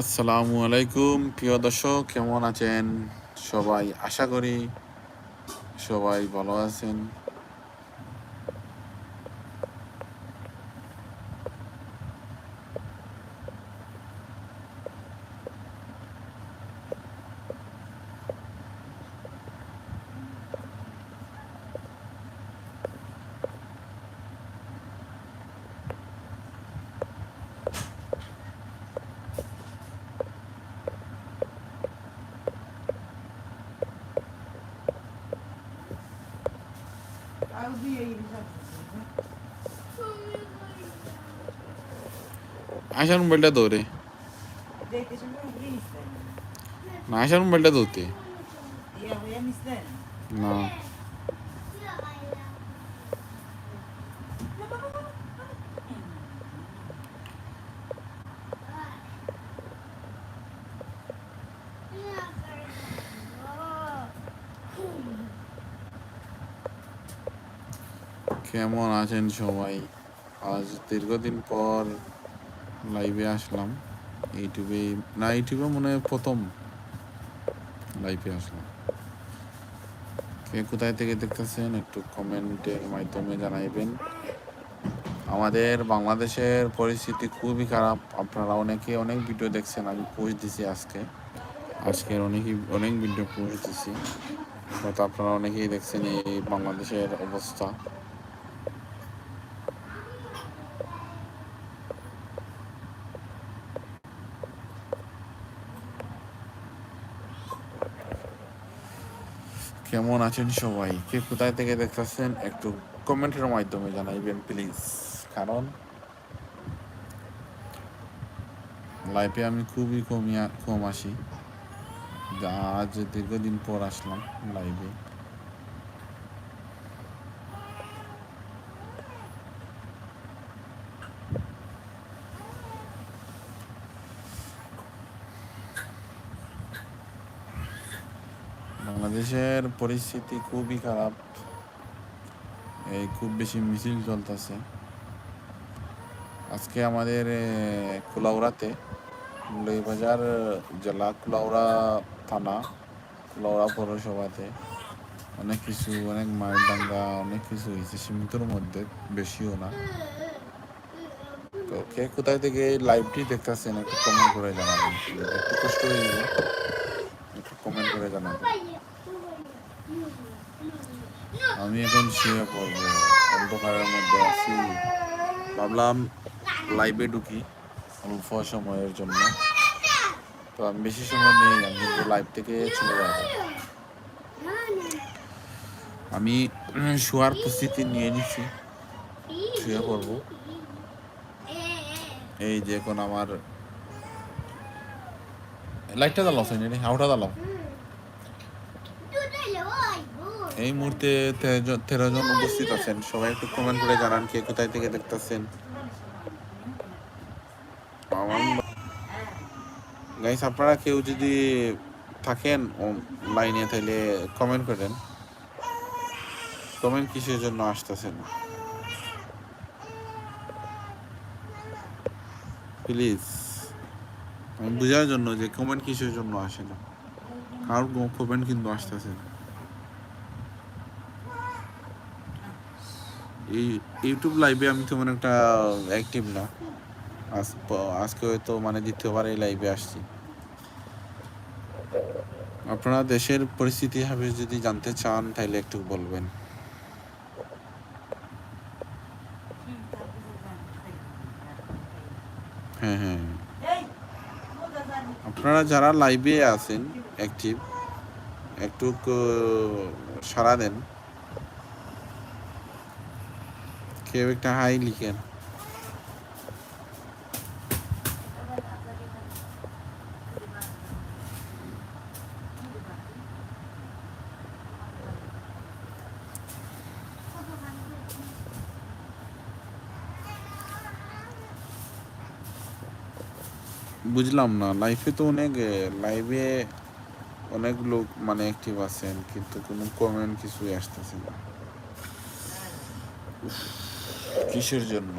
আসসালামু আলাইকুম প্রিয় দর্শক কেমন আছেন? সবাই আশা করি সবাই ভালো আছেন। আশার মোবাইলটা istedim. না আশার মোবাইলটা Ya না কেমন আছেন সবাই আজ দীর্ঘদিন পর লাইভে আসলাম। ইউটিউবে না ইউটিউবে মনে হয় প্রথম লাইভে আসলাম। কে কোথায় থেকে দেখতেছেন একটু কমেন্টের মাধ্যমে জানাইবেন। আমাদের বাংলাদেশের পরিস্থিতি খুবই খারাপ। আপনারা অনেকে অনেক ভিডিও দেখছেন, আমি পোস্ট দিছি আজকে। আজকের অনেকই অনেক ভিডিও পোস্ট দিছি। হয়তো আপনারা অনেকেই দেখছেন এই বাংলাদেশের অবস্থা। কেমন আছেন সবাই? কে কোথায় থেকে দেখতেছেন একটু কমেন্টের মাধ্যমে জানাইবেন প্লিজ কারণ লাইফে আমি খুবই কমিয়া কম আসি। আজ দীর্ঘদিন পর আসলাম লাইভে বাংলাদেশের পরিস্থিতি খুবই খারাপ। এই খুব বেশি মিছিল চলতেছে। আজকে আমাদের কুলাউড়াতে বাজার জেলা, কুলাউড়া থানা, কুলাউড়া পৌরসভাতে অনেক কিছু, অনেক মায়ের দাঙ্গা অনেক কিছু হয়েছে। সীমিতর মধ্যে, বেশিও না। তো কে কোথায় থেকে লাইভটি দেখতেছেন একটু কমেন্ট করে জানাবেন। একটু কষ্ট হয়ে একটু কমেন্ট করে জানাবেন। আমি এখন শুয়ে পড়ব। অন্ধকারের মধ্যে আছি। ভাবলাম লাইভে ঢুকি অল্প সময়ের জন্য। তো আমি বেশি সময় নেই, আমি কিন্তু লাইভ থেকে চলে যাব। আমি শোয়ার প্রস্তুতি নিয়ে নিচ্ছি। শুয়ে পড়ব। এই যে এখন আমার লাইটটা জ্বালাও সাইনি হাওটা জ্বালাও। এই মুহূর্তে তেরো জন- উপস্থিত আছেন। সবাই একটু কমেন্ট করে জানান কে কোথায় থেকে দেখতেছেন। গাইস আপনারা কেউ যদি থাকেন লাইনে তাহলে কমেন্ট করেন। কমেন্ট কিসের জন্য আসতেছেন প্লিজ বোঝার জন্য যে কমেন্ট কিসের জন্য আসে না। কারোর কমেন্ট কিন্তু আসতেছে না। এই ইউটিউব লাইভে আমি তেমন একটা অ্যাক্টিভ না। আজ আজকে হয়তো মানে দ্বিতীয়বার এই লাইভে আসছি। আপনারা দেশের পরিস্থিতি হবে যদি জানতে চান তাহলে একটু বলবেন। হ্যাঁ হ্যাঁ। আপনারা যারা লাইভে আছেন অ্যাক্টিভ একটু সারা দেন। কেউ একটা হাই লিখেন। বুঝলাম না লাইফে তো অনেক লাইভে অনেক লোক মানে অ্যাক্টিভ আছেন, কিন্তু কোনো কমেন্ট কিছুই আসতেছে না। কিসের জন্য?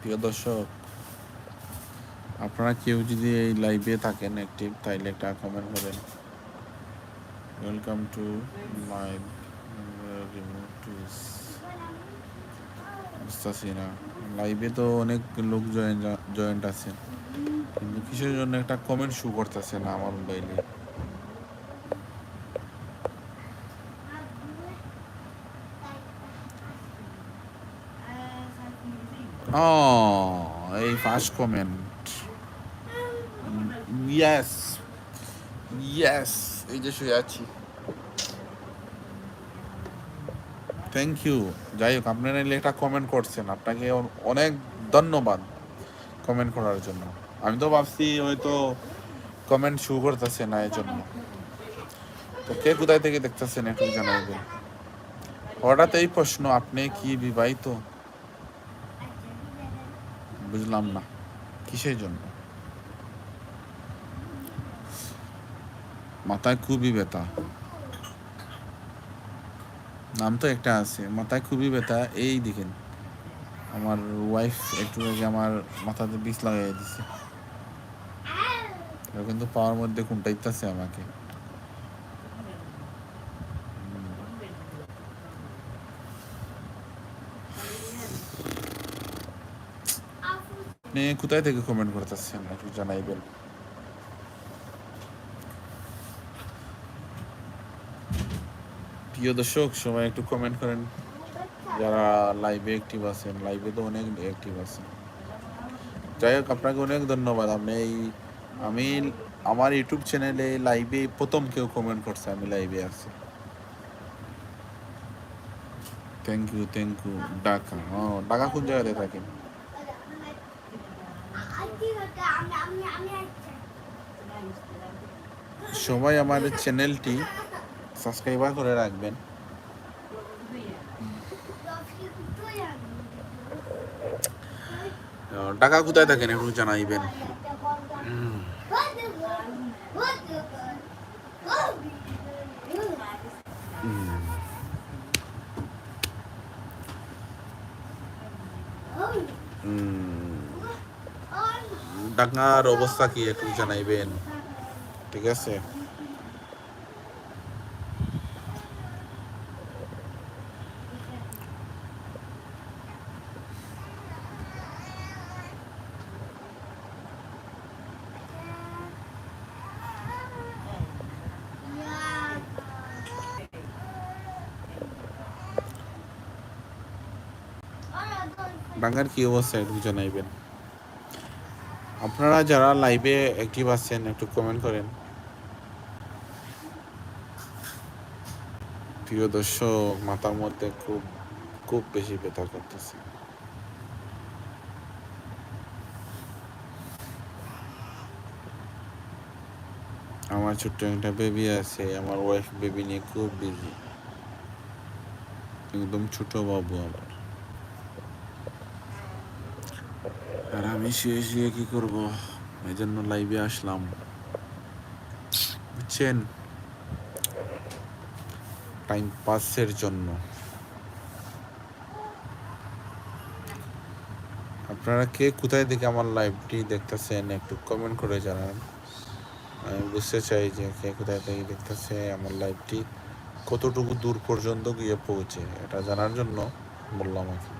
প্রিয় দর্শক, আপনারা কেউ যদি এই লাইভে থাকেন একটি তাইলে একটা কমেন্ট করেন। ওয়েলকাম টু লাইভ রিমোট লাইভে তো অনেক লোক জয়েন্ট জয়েন্ট আছেন। কিন্তু কিসের জন্য একটা কমেন্ট শু করতেছে না আমার মোবাইলে ও এই ফার্স্ট কমেন্ট ইয়েস ইয়েস এই যে শুয়ে আছি। থ্যাংক ইউ যাই হোক, আপনারা একটা কমেন্ট করছেন। আপনাকে অনেক ধন্যবাদ কমেন্ট করার জন্য। আমি তো ভাবছি হয়তো কমেন্ট শুরু করতেছে না এই জন্য তো কে কোথায় থেকে দেখতেছেন একটু জানাইবেন হঠাৎ এই প্রশ্ন, আপনি কি বিবাহিত? বুঝলাম না, কিসের জন্য? মাথায় খুবই ব্যথা। নাম তো একটা আছে, মাথায় খুবই ব্যথা, এই দেখেন। আমার ওয়াইফ একটু আগে আমার মাথাতে বিষ লাগাই দিছে। কিন্তু পাওয়ার মধ্যে আমাকে? আপনি কোথায় থেকে কমেন্ট করতেছেন? একটু জানাইবেন। প্রিয় দর্শক, সবাই একটু কমেন্ট করেন। যারা লাইভে অ্যাক্টিভ আছেন লাইভে তো অনেক অ্যাক্টিভ আছেন। যাই হোক, আপনাকে অনেক ধন্যবাদ। আপনি এই আমি আমার ইউটিউব চ্যানেলে লাইভে প্রথম কেউ কমেন্ট করছে, আমি লাইভে আছি। Thank you thank you Dhaka. ও ঢাকা কোন জায়গাতে থাকেন? সবাই আমার চ্যানেলটি সাবস্ক্রাইবার করে রাখবেন। ঢাকা কোথায় থাকেন একটু জানাইবেন? উম, ঢাকার অবস্থা কি একটু জানাইবেন ঠিক আছে ঢাকার কি অবস্থা? একটু জানাইবেন। আপনারা যারা লাইভে অ্যাক্টিভ আছেন, একটু কমেন্ট করেন। প্রিয় দর্শক, মাথার মধ্যে খুব খুব বেশি ব্যথা করতেছে। আমার ছোট্ট একটা বেবি আছে, আমার ওয়াইফ বেবি নিয়ে খুব বিজি একদম ছোট বাবু আমার আর আমি শুয়ে কি করব? এই জন্য লাইভে আসলাম। বুঝছেন? টাইম পাসের জন্য। আপনারা কে কোথায় থেকে আমার লাইভটি দেখতেছেন একটু কমেন্ট করে জানান। আমি বুঝতে চাই যে কে কোথায় থেকে দেখতেছে আমার লাইভটি কতটুকু দূর পর্যন্ত গিয়ে পৌঁছে, এটা জানার জন্য বললাম আর কি।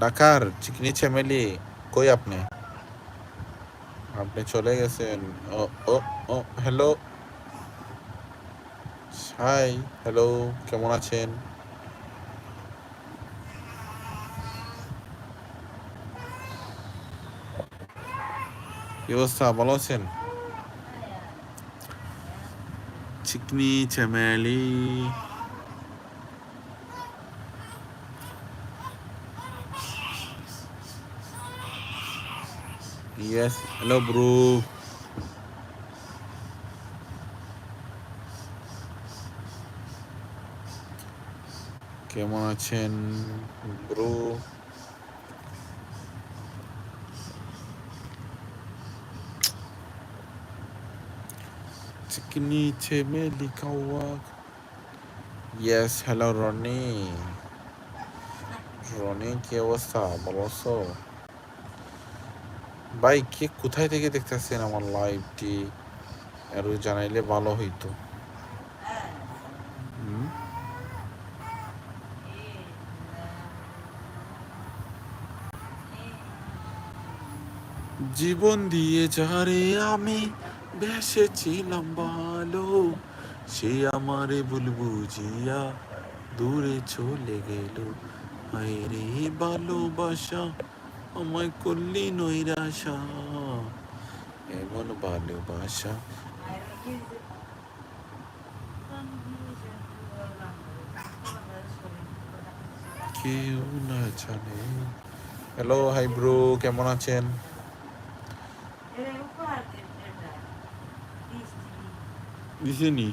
ঢাকার চিকনি চ্যামেলি কই আপনি? আপনি চলে গেছেন। ও ও ও, হ্যালো। হাই, হ্যালো, কেমন আছেন? কি অবস্থা, ভালো আছেন? Chikni চ্যামেলি Yes, hello bro. কেমন আছেন ব্রো চিকনি ছেমে লিখা হুয়া Yes, hello Ronnie. রনি কি অবস্থা ভালো আছো ভাই, কে কোথায় থেকে দেখতেছেন আমার লাইভটি আরও জানাইলে ভালো হইতো। জীবন দিয়ে যারে আমি ভেসেছিলাম ভালো, সে আমারে ভুল বুঝিয়া দূরে চলে গেল। রে ভালোবাসা আমায় করলি নৈরাশা। এমন ভালোবাসা। কেউ না জানে। হ্যালো হাই ব্রো কেমন আছেন? দিছেনি